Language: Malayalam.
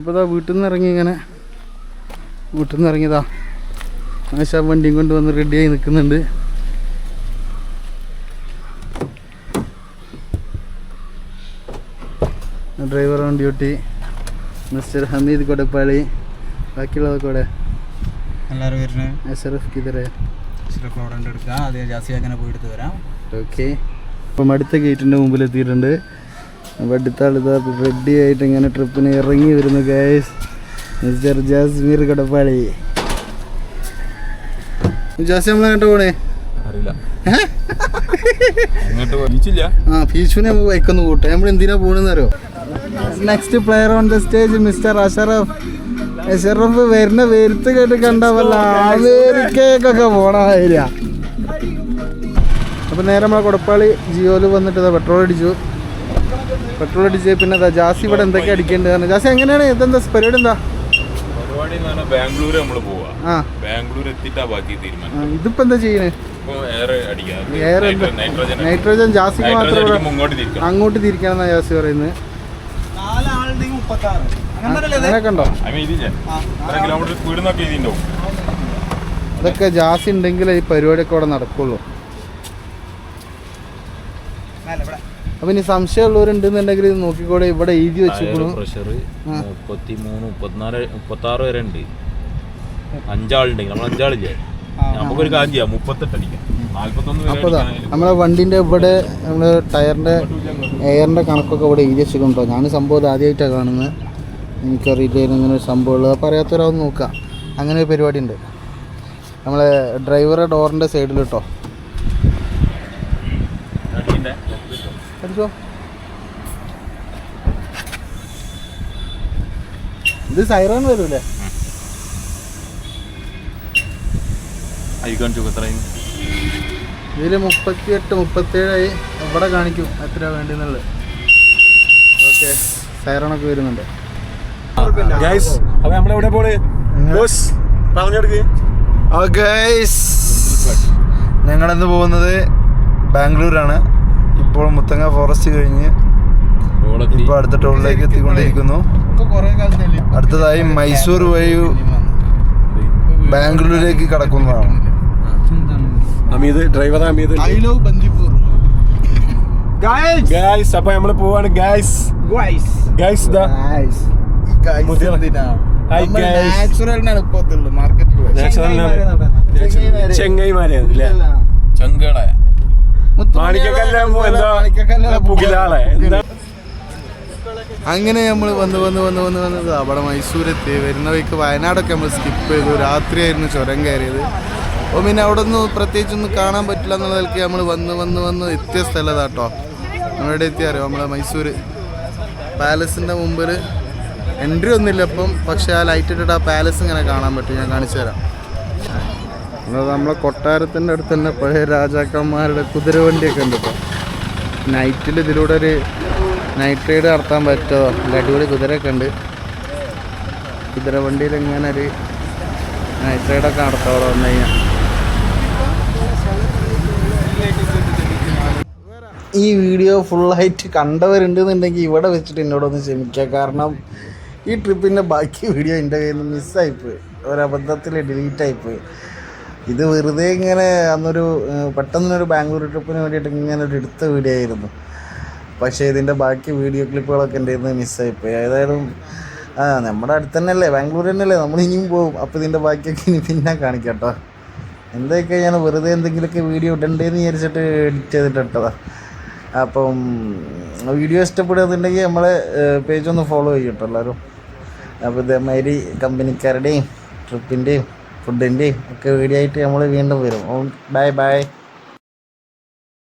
ഇപ്പോൾ ഇതാ വീട്ടിൽ നിന്ന് ഇറങ്ങി ഇങ്ങനെ വീട്ടിൽ നിന്ന് ഇറങ്ങിയതാ ആശാ വണ്ടിയും കൊണ്ട് വന്ന് റെഡിയായി നിൽക്കുന്നുണ്ട് driver on duty mister Hameed Kodappali ബാക്കിയുള്ളതൊക്കെ ഇവിടെ എല്ലാവരും വരുന്നത് അഷറഫ് കിതറേ ജാസി അങ്ങനെ പോയി എടുത്ത് വരാം. ഓക്കെ അപ്പം അടുത്ത ഗേറ്റിന്റെ മുമ്പിൽ എത്തിയിട്ടുണ്ട് ആളിതാ റെഡി ആയിട്ട് ഇങ്ങനെ ട്രിപ്പിന് ഇറങ്ങി വരുന്നു ഗൈസ് മിസ്റ്റർ ജാസ്മീർ കടപ്പാളി. ജാസി നമ്മൾ എങ്ങോട്ട് പോണേ? അറിയില്ല. ആ നമുക്ക് ബൈക്കൊന്ന് കൂട്ടാം. നമ്മൾ എന്തിനാ പോണെന്നറിയോ next player on the stage mister Ashraf Ashraf വരുന്ന വരുത്ത് കേട്ട് കണ്ടാവല്ല അമേരിക്കയൊക്കെ പോണ ഏരിയ അപ്പോൾ നേരെ നമ്മളെ കൊടപ്പാളി ജിയോയിൽ വന്നിട്ട് പെട്രോൾ അടിച്ചു. പെട്രോൾ അടിച്ച് പിന്നെ ജാസി ഇവിടെ എന്തൊക്കെ അടിക്കേണ്ടത് ജാസി എങ്ങനെയാണ്? ഇതെന്താ? പരിപാടി എന്താ? പരിപാടി ബാംഗ്ലൂർ നമ്മൾ പോവാ. ബാംഗ്ലൂർ ബാക്കി തീരുമാനം. ആ, ഇതിപ്പോ എന്താ ചെയ്യണേ? ഇപ്പൊ എയർ അടിക്കാം. എയർ എന്താ? നൈട്രോജൻ നൈട്രോജൻ ജാസിക്ക് മാത്രം ഇവിടെ അങ്ങോട്ട് തിരിക്കണം ജാസി പറയുന്നത് അങ്ങനെയൊക്കെ ഉണ്ടോ? അതൊക്കെ ജാസി ഉണ്ടെങ്കിലേ ഈ പരിപാടിയൊക്കെ അവിടെ നടക്കുള്ളൂ. അപ്പൊ ഇനി സംശയമുള്ളവരുണ്ടെന്നുണ്ടെങ്കിൽ നോക്കിക്കോടെ ഇവിടെ എഴുതി വെച്ചു പ്രഷർ മുപ്പത്തിമൂന്ന് മുപ്പത്തിനാല് മുപ്പത്താറ് വരെ ഉണ്ട് അഞ്ചാളുണ്ടെങ്കിൽ നമ്മൾ അഞ്ചാളില്ലേ? നമുക്കൊരു കാര്യം ചെയ്യാം മുപ്പത്തെട്ട് അടിക്കാം. നാല്പത്തൊന്ന് അപ്പൊ നമ്മളെ വണ്ടിന്റെ ഇവിടെ നമ്മൾ ടയറിന്റെ എയറിന്റെ കണക്കൊക്കെ ഇവിടെ എഴുതി വെച്ചിട്ടുണ്ടോ ഞാൻ സംഭവം ആദ്യമായിട്ടാണ് കാണുന്നത്. എനിക്കറിയില്ലായിരുന്നു ഇങ്ങനെ ഒരു സംഭവം ഉള്ളത്. അപ്പോൾ അറിയാത്തവരാവും നോക്കാം. അങ്ങനെ ഒരു പരിപാടി ഉണ്ട് നമ്മളെ ഡ്രൈവറെ ഡോറിന്റെ സൈഡിൽ കേട്ടോ. അടിച്ചോ ഇത് സൈറൺ വരൂലേ? ഐക്കൺ ചുക്കത്രയും ഇതിൽ മുപ്പത്തിയെട്ട് മുപ്പത്തേഴായി. ഇവിടെ കാണിക്കും എത്ര വേണ്ടിന്നുള്ളത്. ഓക്കെ ഒക്കെ വരുന്നുണ്ട്. ഞങ്ങളിന്ന് പോകുന്നത് ബാംഗ്ലൂരാണ്. ഇപ്പോൾ മുത്തങ്ങ ഫോറസ്റ്റ് കഴിഞ്ഞ് ഇപ്പോൾ അടുത്ത ടൗണിലേക്ക് എത്തിക്കൊണ്ടിരിക്കുന്നു. അടുത്തതായി മൈസൂർ വഴി ബാംഗ്ലൂരിലേക്ക് കടക്കുന്നതാണ്. Amit driver Amit I love Bandipur. Guys അപ്പൊ നമ്മൾ പോവാണ്. Guys guys. നാച്ചുറലിനാണ് ഇപ്പോഴത്തുള്ളൂ മാർക്കറ്റിൽ ചെങ്ങൈമാരെ ചെങ്കളെ അങ്ങനെ നമ്മൾ വന്ന് വന്ന് വന്ന് വന്ന് വന്നത് അവിടെ മൈസൂരെത്തി. വരുന്ന വഴിക്ക് വയനാടൊക്കെ നമ്മൾ സ്കിപ്പ് ചെയ്തു. രാത്രിയായിരുന്നു ചുരം കയറിയത്. അപ്പോൾ പിന്നെ അവിടെ ഒന്നും പ്രത്യേകിച്ചൊന്നും കാണാൻ പറ്റില്ല എന്നുള്ള നമ്മൾ വന്ന് വന്ന് വന്ന് എത്തിയ സ്ഥലം കേട്ടോ നമ്മളെവിടെ എത്തിയറിയോ നമ്മളെ മൈസൂർ പാലസിന്റെ മുമ്പിൽ എൻട്രി ഒന്നുമില്ല അപ്പം പക്ഷേ ആ ലൈറ്റ് ഇട്ടിട്ട് ആ പാലസ് ഇങ്ങനെ കാണാൻ പറ്റും. ഞാൻ കാണിച്ചു തരാം. അത് നമ്മളെ കൊട്ടാരത്തിന്റെ അടുത്ത് തന്നെ പഴയ രാജാക്കന്മാരുടെ കുതിരവണ്ടിയൊക്കെ ഉണ്ട് ഇപ്പോൾ നൈറ്റിൽ ഇതിലൂടെ ഒരു നൈറ്റ് റൈഡ് നടത്താൻ പറ്റുമോ? നല്ല അടിപൊളി കുതിരയൊക്കെ ഉണ്ട്. കുതിരവണ്ടിയിൽ ഇങ്ങനെ ഒരു നൈറ്റ് റൈഡൊക്കെ നടത്താം അവിടെ വന്നു കഴിഞ്ഞാൽ ഈ വീഡിയോ ഫുള്ളായിട്ട് കണ്ടവരുണ്ടെന്നുണ്ടെങ്കിൽ ഇവിടെ വെച്ചിട്ട് എന്നോടൊന്ന് ക്ഷമിക്കുക. കാരണം ഈ ട്രിപ്പിന്റെ ബാക്കി വീഡിയോ എന്റെ കയ്യിൽ നിന്ന് മിസ്സായിപ്പോയി ഒരബദ്ധത്തിൽ ഡിലീറ്റായിപ്പോയി ഇത് വെറുതെ ഇങ്ങനെ അന്നൊരു പെട്ടെന്നൊരു ബാംഗ്ലൂർ ട്രിപ്പിന് വേണ്ടിയിട്ട് ഇങ്ങനെ ഒരു എടുത്ത വീഡിയോ ആയിരുന്നു. പക്ഷേ ഇതിന്റെ ബാക്കി വീഡിയോ ക്ലിപ്പുകളൊക്കെ എന്റെ ഇന്ന് മിസ്സായിപ്പോയി. ഏതായാലും ആ നമ്മുടെ അടുത്ത് തന്നെയല്ലേ ബാംഗ്ലൂർ തന്നെയല്ലേ നമ്മൾ ഇനിയും പോകും. അപ്പോൾ ഇതിന്റെ ബാക്കിയൊക്കെ ഇനി പിന്നെ കാണിക്കാം കേട്ടോ എന്തൊക്കെ ഞാൻ വെറുതെ എന്തെങ്കിലുമൊക്കെ വീഡിയോ ഇടണ്ടേന്ന് വിചാരിച്ചിട്ട് എഡിറ്റ് ചെയ്തിട്ട് ഇട്ടതാ അപ്പം വീഡിയോ ഇഷ്ടപ്പെടുന്നുണ്ടെങ്കിൽ നമ്മളെ പേജ് ഒന്ന് ഫോളോ ചെയ്യും കേട്ടോ എല്ലാവരും. അപ്പോൾ ഇതേമാതിരി കമ്പനിക്കാരുടെയും ട്രിപ്പിന്റെയും ഫുഡിന്റെയും ഒക്കെ വീഡിയോ ആയിട്ട് നമ്മൾ വീണ്ടും വരും. Bye bye